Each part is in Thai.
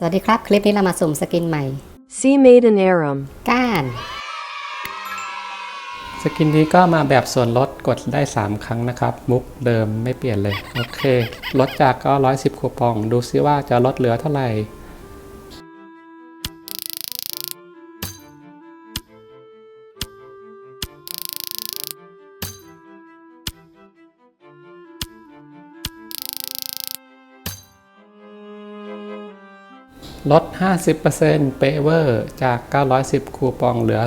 สวัสดีครับ คลิปนี้เรามาสุ่มสกินใหม่ See Maiden Aram. ก้าน สกินนี้ก็มาแบบส่วนลดกดได้ 3 ครั้งนะครับ มุกเดิมไม่เปลี่ยนเลย โอเค ลดจากก็ 110คูปอง ดูซิว่าจะลดเหลือเท่าไหร่ ลด 50%เปเวอร์จาก 910 คูปองเหลือ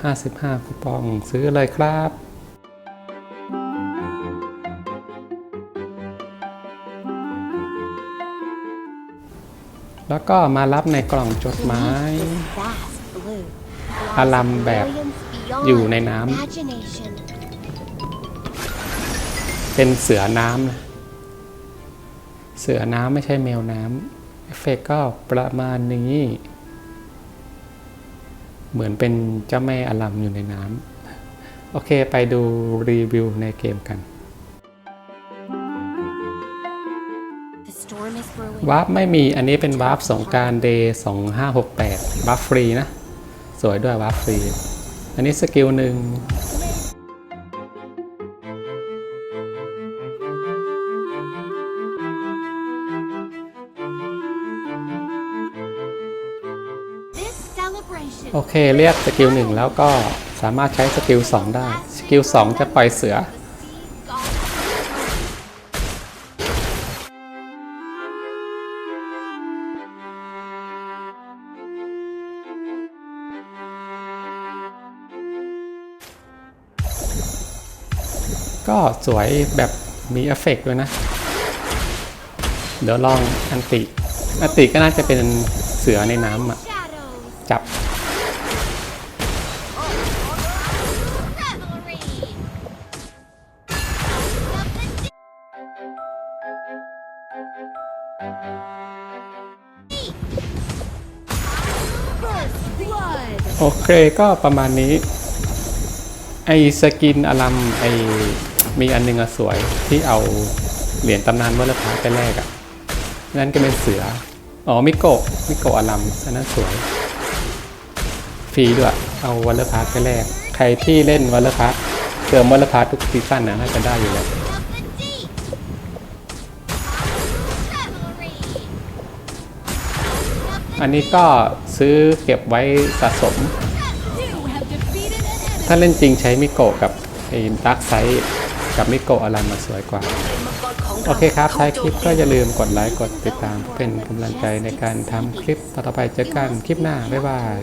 455 คูปองซื้อเลยครับแล้วก็มารับในกล่องจดหมายอลัมแบบอยู่ในน้ำเป็นเสือน้ำนะ เสือน้ำไม่ใช่แมวน้ำ เอฟเฟกต์ก็ประมาณนี้ เหมือนเป็นเจ้าแม่อลัมอยู่ในน้ำ โอเคไปดูรีวิวในเกมกัน The storm is brewing. วาร์ปไม่มีอันนี้เป็นวาร์ปสงกรารเดย์สองห้าหกแปดวาร์ปฟรีนะ สวยด้วยวาร์ปฟรี อันนี้สกิลหนึ่ง โอเค เรียกสกิลหนึ่งแล้วก็สามารถใช้สกิลสองได้ สกิลสองจะปล่อยเสือ ก็สวยแบบมีเอฟเฟกต์ด้วยนะ เดี๋ยวลองอันติ อันติก็น่าจะเป็นเสือในน้ำอะจับ โอเคก็ประมาณนี้ ไอสกินอลัมไอมีอันหนึงอะสวยที่เอาเหรียญตำนานวัลพาไปแลกอะนั่นก็เป็นเสือ อ๋อมิโกะมิโกะอลัมอันนั้นสวย ฟรีด้วย เอาวัลพาไปแลกใครที่เล่นวัลพาเติมวัลพาทุกซีซั่นนะน่าจะได้อยู่แล้ว อันนี้ก็ซื้อเก็บไว้สะสม ถ้าเล่นจริงใช้มิโกะกับไอ้ดักไซด์กับมิโกะอะไรมาสวยกว่า โอเคครับท้ายคลิปก็อย่าลืมกดไลค์กดติดตามเป็นกำลังใจในการทำคลิปต่อไปเจอกันคลิปหน้า บ๊ายบาย